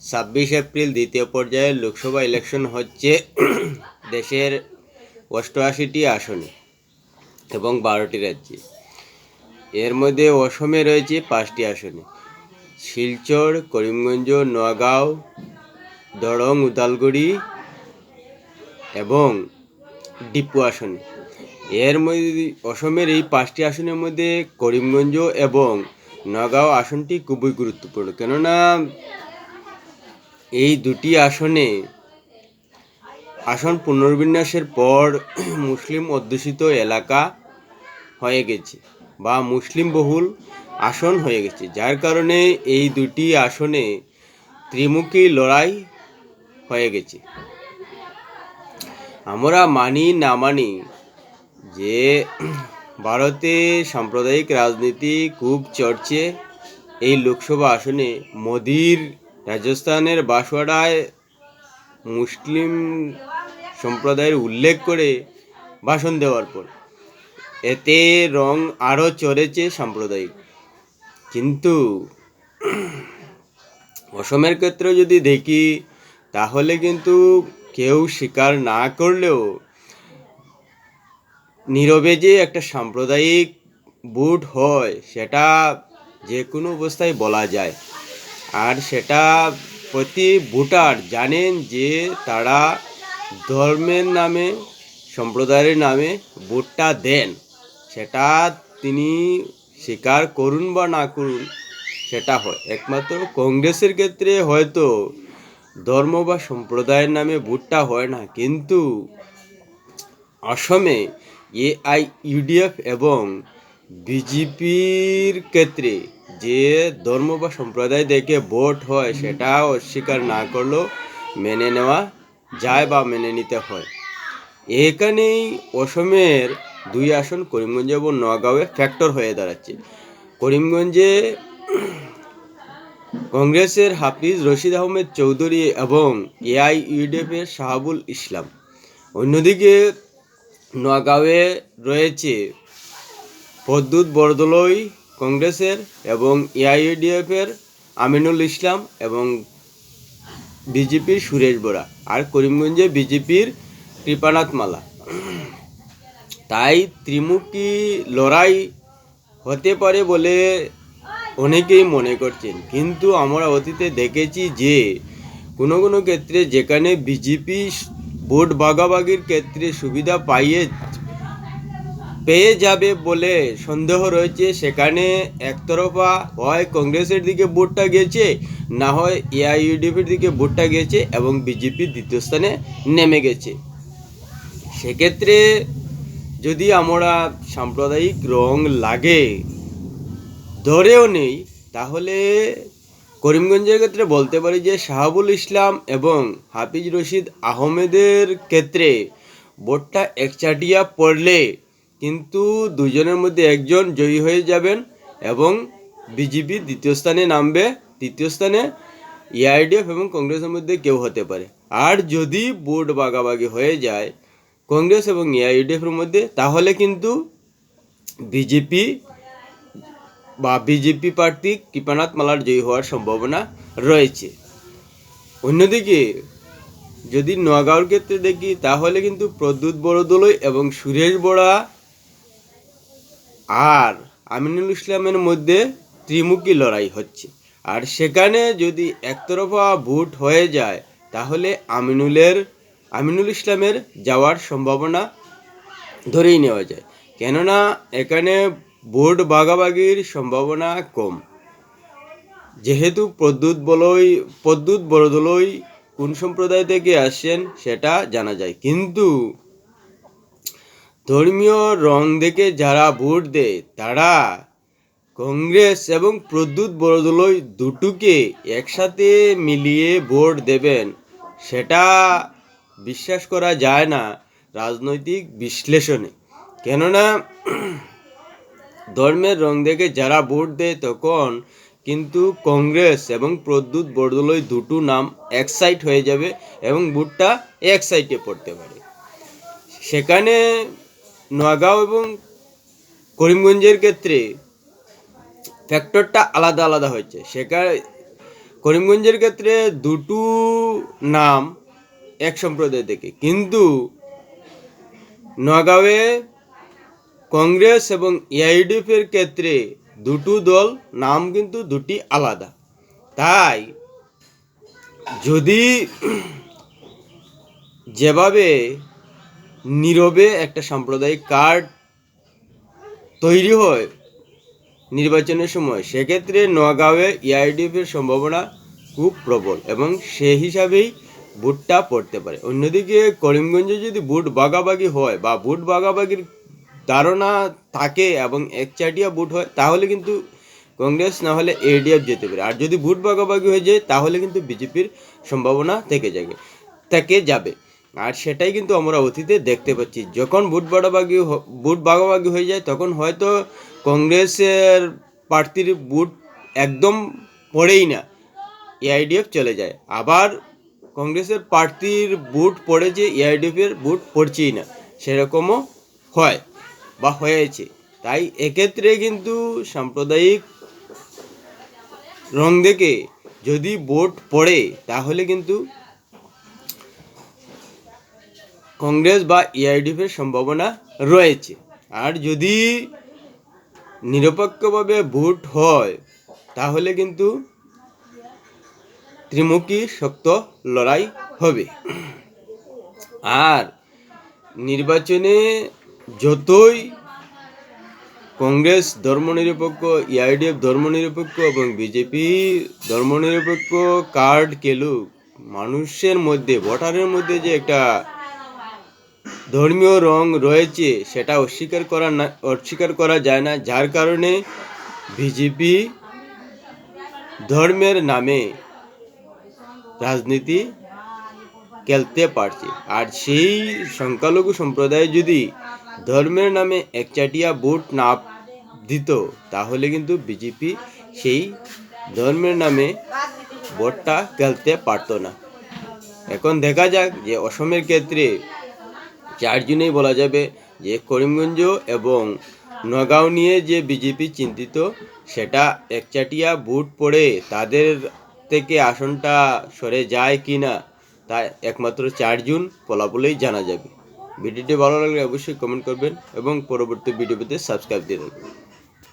ছাব্বিশ এপ্রিল দ্বিতীয় পর্যায়ের লোকসভা ইলেকশন হচ্ছে দেশের অষ্টআশিটি আসনে এবং বারোটি রাজ্যে। এর মধ্যে অসমে রয়েছে পাঁচটি আসনে। শিলচর, করিমগঞ্জ নোয়াগাঁও দরং, উদালগুড়ি এবং ডিপু আসনে। এর মধ্যে অসমের এই পাঁচটি আসনের মধ্যে করিমগঞ্জ এবং নগাঁও আসনটি খুবই গুরুত্বপূর্ণ। কেননা এই দুটি আসনে আসন পুনর্বিন্যাসের পর মুসলিম অধ্যুষিত এলাকা হয়ে গেছে বা মুসলিম বহুল আসন হয়ে গেছে। যার কারণে এই দুটি আসনে ত্রিমুখী লড়াই হয়ে গেছে। আমরা মানি না মানি যে ভারতে সাম্প্রদায়িক রাজনীতি খুব চড়ছে এই লোকসভা আসনে মোদির রাজস্থানের বাঁশওয়াড়ায় মুসলিম সম্প্রদায়ের উল্লেখ করে ভাষণ দেওয়ার পর এতে রং আরও চড়েছে সাম্প্রদায়িক। কিন্তু অসমের ক্ষেত্রে যদি দেখি, তাহলে কিন্তু কেউ স্বীকার না করলেও নীরবে যে একটা সাম্প্রদায়িক বুট হয়, সেটা যে কোনো অবস্থায় বলা যায়। আর সেটা প্রতি ভোটার জানেন যে তারা ধর্মের নামে, সম্প্রদায়ের নামে ভোটটা দেন। সেটা তিনি স্বীকার করুন বা না করুন, সেটা হয়। একমাত্র কংগ্রেসের ক্ষেত্রে হয়তো ধর্ম বা সম্প্রদায়ের নামে ভোটটা হয় না, কিন্তু অসমে এআই ইউডিএফ এবং বিজেপির ক্ষেত্রে যে ধর্ম বা সম্প্রদায় দেখে ভোট হয় সেটা অস্বীকার না করলেও মেনে নেওয়া যায় বা মেনে নিতে হয়। এখানেই অসমের দুই আসন করিমগঞ্জ এবং নগাঁওয়ে ফ্যাক্টর হয়ে দাঁড়াচ্ছে। করিমগঞ্জে কংগ্রেসের হাফিজ রশিদ আহমেদ চৌধুরী এবং এআই ইউডিএফের শাহাবুল ইসলাম। অন্যদিকে নোয়াগাঁওয়ে রয়েছে পদ্মুত বরদলই কংগ্রেসের এবং এআইইউডিএফের আমিনুল ইসলাম এবং বিজেপির সুরেশ বোরা আর করিমগঞ্জে বিজেপির কৃপানাথ মালা। তাই ত্রিমুখী লড়াই হতে পারে বলে অনেকেই মনে করছেন। কিন্তু আমরা অতীতে দেখেছি যে কোনো কোনো ক্ষেত্রে যেখানে বিজেপি ভোট ভাগাভাগির ক্ষেত্রে সুবিধা পাইয়ে পেয়ে যাবে বলে সন্দেহ রয়েছে। সেখানে একতরফা হয় কংগ্রেসের দিকে ভোটটা গেছে, না হয় এআইইউডিপির দিকে ভোটটা গেছে এবং বিজেপি দ্বিতীয় স্থানে নেমে গেছে। সেক্ষেত্রে যদি আমরা সাম্প্রদায়িক রং লাগে, ধরেও নেই, তাহলে করিমগঞ্জের ক্ষেত্রে বলতে পারি যে শাহাবুল ইসলাম এবং হাফিজ রশিদ আহমেদের ক্ষেত্রে ভোটটা একচাটিয়া পড়লে কিন্তু দুজনের মধ্যে একজন জয়ী হয়ে যাবেন এবং বিজেপি দ্বিতীয় স্থানে নামবে। তৃতীয় স্থানে এআইডিএফ এবং কংগ্রেসের মধ্যে কেউ হতে পারে। আর যদি ভোট বাগাবাগি হয়ে যায় কংগ্রেস এবং এআইডিএফের মধ্যে, তাহলে কিন্তু বিজেপি বা বিজেপি প্রার্থী কৃপানাথ মালার জয়ী হওয়ার সম্ভাবনা রয়েছে। অন্যদিকে যদি নোয়াগাঁওর ক্ষেত্রে দেখি, তাহলে কিন্তু প্রদ্যুৎ বড়দলই এবং সুরেশ বড়া আর আমিনুল ইসলামের মধ্যে ত্রিমুখী লড়াই হচ্ছে। আর সেখানে যদি একতরফা ভোট হয়ে যায়, তাহলে আমিনুলের, আমিনুল ইসলামের যাওয়ার সম্ভাবনা ধরেই নেওয়া যায়। কেননা, এখানে ভোট ভাগাভাগির সম্ভাবনা কম। যেহেতু প্রদ্যুৎ বলই প্রদ্যুৎ বড়দলই কোন সম্প্রদায় থেকে আসছেন, সেটা জানা যায়। কিন্তু ধর্মীয় রং দেখে যারা ভোট দেয়, তারা কংগ্রেস এবং প্রদ্যুৎ বড়দলই দুটোকে একসাথে মিলিয়ে ভোট দেবেন। সেটা বিশ্বাস করা যায় না রাজনৈতিক বিশ্লেষণে। কেননা, ধর্মের রং দেখে যারা ভোট দেয় তখন কিন্তু কংগ্রেস এবং প্রদ্যুৎ বড়দলই দুটো নাম এক সাইড হয়ে যাবে এবং ভোটটা এক সাইডে পড়তে পারে। সেখানে নোয়াগাঁও এবং করিমগঞ্জের ক্ষেত্রে ফ্যাক্টরটা আলাদা আলাদা হয়েছে। সেখানে করিমগঞ্জের ক্ষেত্রে দুটো নাম এক সম্প্রদায় থেকে। কিন্তু নগাঁওয়ে কংগ্রেস এবং এআইডিএফের ক্ষেত্রে দুটো দল, নাম কিন্তু দুটি আলাদা। তাই যদি যেভাবে নীরবে একটা সাম্প্রদায়িক কার্ড তৈরি হয় নির্বাচনের সময়। সেক্ষেত্রে নগাঁওয়ে এআইডিএফ এর সম্ভাবনা খুব প্রবল এবং সে হিসাবেই ভোটটা পড়তে পারে। অন্যদিকে করিমগঞ্জে যদি ভোট বাগাবাগি হয় বা ভোট বাগাবাগির ধারণা থাকে এবং একচাটিয়া ভোট হয়, তাহলে কিন্তু কংগ্রেস না হলে এডিএফ যেতে পারে। আর যদি ভোট বাগাবাগি হয়ে যায়, তাহলে কিন্তু বিজেপির সম্ভাবনা থেকে যাবে। থেকে যাবে। আর সেটাই কিন্তু আমরা অতীতে দেখতে পাচ্ছি। যখন ভোট হ- ভোট ভাগাভাগি হয়ে যায়, তখন হয়তো কংগ্রেসের প্রার্থীর ভোট একদম পড়েই না। এআইডিএফ চলে যায়। আবার কংগ্রেসের প্রার্থীর ভোট পড়েছে এআইডিএফ এর ভোট পড়ছেই না। সেরকমও হয় বা হয়েছে। তাই এক্ষেত্রে কিন্তু সাম্প্রদায়িক রং দেখে যদি ভোট পড়ে, তাহলে কিন্তু কংগ্রেস বা এআইডিএফ এর সম্ভাবনা রয়েছে। আর যদি নিরপেক্ষভাবে ভোট হয়, তাহলে কিন্তু ত্রিমুখী শক্ত লড়াই হবে। আর নির্বাচনে যতই কংগ্রেস ধর্মনিরপেক্ষ ইআইডিএফ ধর্মনিরপেক্ষ এবং বিজেপি ধর্মনিরপেক্ষ কার্ড কেলুক মানুষের মধ্যে, ভোটারের মধ্যে যে একটা ধর্মীয় রং রয়েছে, সেটা অস্বীকার করা না, অস্বীকার করা যায় না, যার কারণে বিজেপি ধর্মের নামে রাজনীতি খেলতে পারছে। আর সেই সংখ্যালঘু সম্প্রদায় যদি ধর্মের নামে একচাটিয়া ভোট না দিত, তাহলে কিন্তু বিজেপি সেই ধর্মের নামে ভোটটা খেলতে পারতো না। এখন দেখা যাক যে অসমের ক্ষেত্রে চারজনেই বলা যাবে যে করিমগঞ্জ এবং নগাঁও নিয়ে যে বিজেপি চিন্তিত, সেটা একচাটিয়া ভোট পড়ে তাদের থেকে আসনটা সরে যায় কি না, তা একমাত্র চারজন ফলাফলেই জানা যাবে। ভিডিওটি ভালো লাগলে অবশ্যই কমেন্ট করবেন এবং পরবর্তী ভিডিওতে সাবস্ক্রাইব দিয়ে রাখবেন।